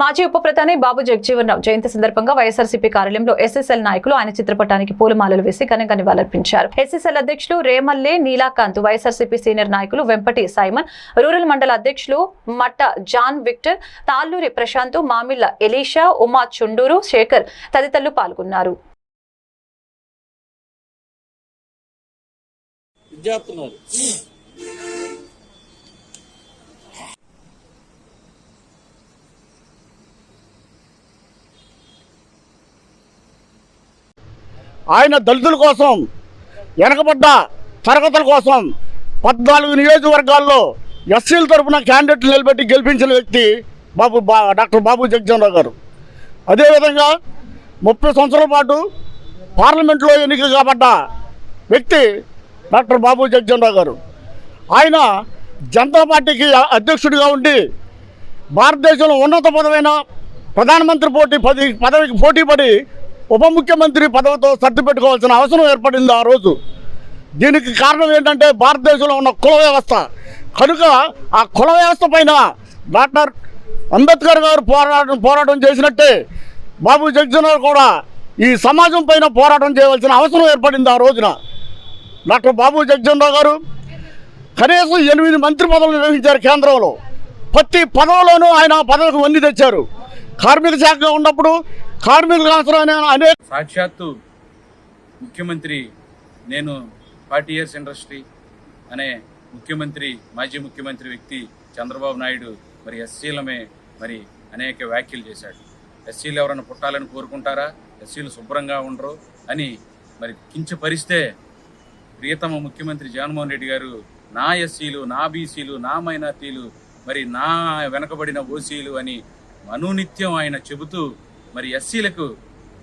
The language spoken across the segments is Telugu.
మాజీ ఉప ప్రధాని బాబు జగజీవన్ రావు జయంతి సందర్భంగా వైఎస్ఆర్సీపీ కార్యాలయంలో ఎస్ఎస్ఎల్ నాయకులు ఆయన చిత్రపటానికి పూలమాలలు వేసి ఘనంగా నివాళులర్పించారు. ఎస్ఎస్ఎల్ అధ్యక్షులు రేమల్లే నీలాకాంత్ వైఎస్ఆర్సీపీ సీనియర్ నాయకులు వెంపటి సైమన్ రూరల్ మండల అధ్యక్షులు Matta John Victor Talluri Prashant Mamilla Elisha Uma Chunduru Shekhar తదితరులు పాల్గొన్నారు. విద్యార్థులు ఆయన దళితుల కోసం వెనకబడ్డ తరగతుల కోసం పద్నాలుగు నియోజకవర్గాల్లో ఎస్సీల తరఫున క్యాండిడేట్లు నిలబెట్టి గెలిపించిన వ్యక్తి బాబు బా డాక్టర్ బాబు జగజీవనరావు గారు. అదేవిధంగా ముప్పై సంవత్సరాల పాటు పార్లమెంట్లో ఎన్నిక కాబడ్డ వ్యక్తి డాక్టర్ బాబు జగజీవనరావు గారు. ఆయన జనతా పార్టీకి అధ్యక్షుడిగా ఉండి భారతదేశంలో ఉన్నత పదవైన ప్రధానమంత్రి పోటీ పది పదవికి పోటీ పడి ఉప ముఖ్యమంత్రి పదవితో సర్ది పెట్టుకోవాల్సిన అవసరం ఏర్పడింది ఆ రోజు. దీనికి కారణం ఏంటంటే భారతదేశంలో ఉన్న కుల వ్యవస్థ. కనుక ఆ కుల వ్యవస్థ పైన డాక్టర్ అంబేద్కర్ గారు పోరాటం పోరాటం చేసినట్టే బాబు జగ్జనర్ కూడా ఈ సమాజం పైన పోరాటం చేయవలసిన అవసరం ఏర్పడింది ఆ రోజున. డాక్టర్ బాబు జగజీవన్ గారు కనీసం ఎనిమిది మంత్రి పదవులు నిర్వహించారు కేంద్రంలో. ప్రతి పదవిలోనూ ఆయన పదవికి వండి తెచ్చారు కార్మిక శాఖగా ఉన్నప్పుడు కార్మికులకు అవసరమైన అనేక సాక్షాత్తు ముఖ్యమంత్రి నేను ఫార్టీ ఇయర్స్ ఇండస్ట్రీ అనే ముఖ్యమంత్రి మాజీ ముఖ్యమంత్రి వ్యక్తి చంద్రబాబు నాయుడు మరి ఎస్సీలమే మరి అనేక వ్యాఖ్యలు చేశాడు. ఎస్సీలు ఎవరైనా పుట్టాలని కోరుకుంటారా? ఎస్సీలు శుభ్రంగా ఉండరు అని మరి కించపరిస్తే ప్రియతమ ముఖ్యమంత్రి జగన్మోహన్ రెడ్డి గారు నా ఎస్సీలు నా బీసీలు నా మైనార్టీలు మరి నా వెనకబడిన ఓసీలు అని అనునిత్యం ఆయన చెబుతూ మరి ఎస్సీలకు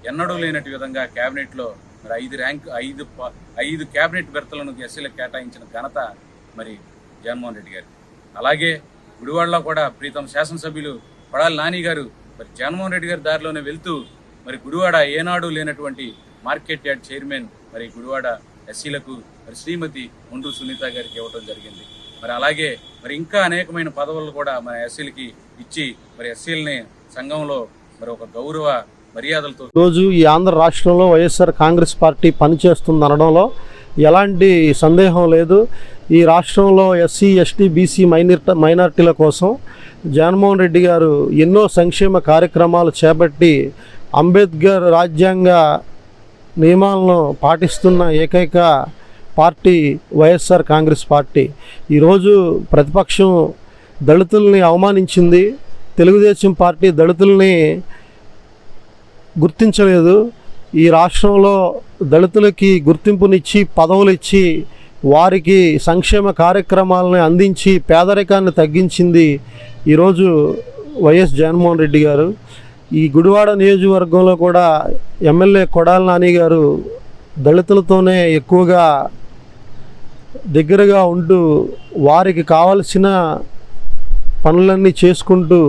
ఎన్నడూ లేనట్టు విధంగా క్యాబినెట్లో మరి ఐదు ర్యాంక్ ఐదు ప- ఐదు క్యాబినెట్ బెర్తలను ఎస్సీలకు కేటాయించిన ఘనత మరి జగన్మోహన్ రెడ్డి గారు అలాగే గుడివాడలో కూడా ప్రీతం శాసనసభ్యులు పడాలి నాని గారు మరి జగన్మోహన్ రెడ్డి గారి దారిలోనే వెళ్తూ మరి గుడివాడ ఏనాడు లేనటువంటి మార్కెట్ యార్డ్ చైర్మన్ మరి గుడివాడ ఎస్సీలకు మరి శ్రీమతి ముండ్రు సునీత గారికి ఇవ్వడం జరిగింది. మరి అలాగే మరి ఇంకా అనేకమైన పదవులు కూడా మన ఎస్సీలకి ఇచ్చి మరి ఎస్సీలని సంఘంలో మరి ఒక గౌరవ మర్యాదలతో రోజు ఈ ఆంధ్ర రాష్ట్రంలో వైఎస్ఆర్ కాంగ్రెస్ పార్టీ పనిచేస్తుంది అనడంలో ఎలాంటి సందేహం లేదు. ఈ రాష్ట్రంలో ఎస్సీ ఎస్టీ బీసీ మైనార్టీ మైనార్టీల కోసం జగన్మోహన్ రెడ్డి గారు ఎన్నో సంక్షేమ కార్యక్రమాలు చేపట్టి అంబేద్కర్ రాజ్యాంగ నియమాలను పాటిస్తున్న ఏకైక పార్టీ వైఎస్ఆర్ కాంగ్రెస్ పార్టీ. ఈరోజు ప్రతిపక్షం దళితుల్ని అవమానించింది. తెలుగుదేశం పార్టీ దళితుల్ని గుర్తించలేదు. ఈ రాష్ట్రంలో దళితులకి గుర్తింపునిచ్చి పదవులు ఇచ్చి వారికి సంక్షేమ కార్యక్రమాలను అందించి పేదరికాన్ని తగ్గించింది ఈరోజు వైఎస్ జగన్మోహన్ రెడ్డి గారు. ఈ గుడివాడ నియోజకవర్గంలో కూడా ఎమ్మెల్యే కొడాల నాని గారు దళితులతోనే ఎక్కువగా దగ్గరగా ఉంటూ వారికి కావలసిన పనులన్నీ చేసుకుంటూ